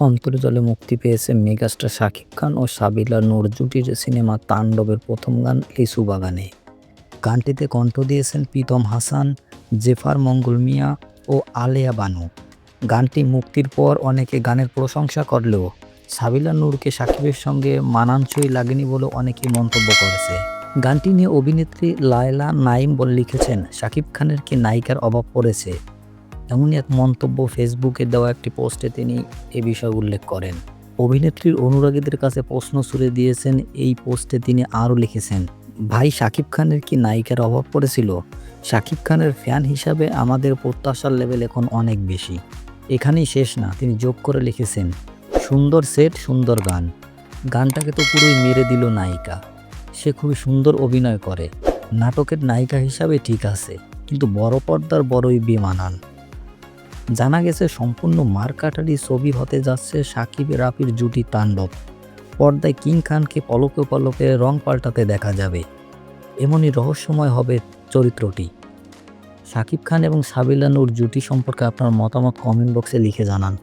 অন্তর্জলে মুক্তি পেয়েছে মেগাস্টার শাকিব খান ও সাবিলা নূর জুটির সিনেমা তাণ্ডবের প্রথম গান লিচু বাগানে গানটিতে কণ্ঠ দিয়েছেন প্রীতম হাসান, জেফার মঙ্গল মিয়া ও আলেয়া বানু। গানটি মুক্তির পর অনেকে গানের প্রশংসা করলেও সাবিলা নূরকে সাকিবের সঙ্গে মানানসই লাগেনি বলে অনেকে মন্তব্য করেছে। গানটি নিয়ে অভিনেত্রী লায়লা নাইম বলে লিখেছেন শাকিব খানের কি নায়িকার অভাব পড়েছে? এমনই এক মন্তব্য ফেসবুকে দেওয়া একটি পোস্টে তিনি এ বিষয় উল্লেখ করেন। অভিনেত্রীর অনুরাগীদের কাছে প্রশ্ন ছুড়ে দিয়েছেন, এই পোস্টে তিনি আরও লিখেছেন, ভাই শাকিব খানের কি নায়িকার অভাব পড়েছিল? শাকিব খানের ফ্যান হিসাবে আমাদের প্রত্যাশার লেভেল এখন অনেক বেশি। এখানেই শেষ না। তিনি যোগ করে লিখেছেন, সুন্দর সেট, সুন্দর গান। গানটাকে তো পুরোই মেরে দিল নায়িকা। সে খুবই সুন্দর অভিনয় করে। নাটকের নায়িকা হিসাবে ঠিক আছে, কিন্তু বড় পর্দার বড়ই বেমানান। জানা গেছে সম্পূর্ণ মারকাটারি ছবি হতে যাচ্ছে সাকিব রাফির জুটি তাণ্ডব। পর্দায় কিং খানকে পলকে পলকে রং পাল্টাতে দেখা যাবে। এমনই রহস্যময় হবে চরিত্রটি। সাকিব খান এবং সাবিলা নূর জুটি সম্পর্কে আপনার মতামত কমেন্ট বক্সে লিখে জানান।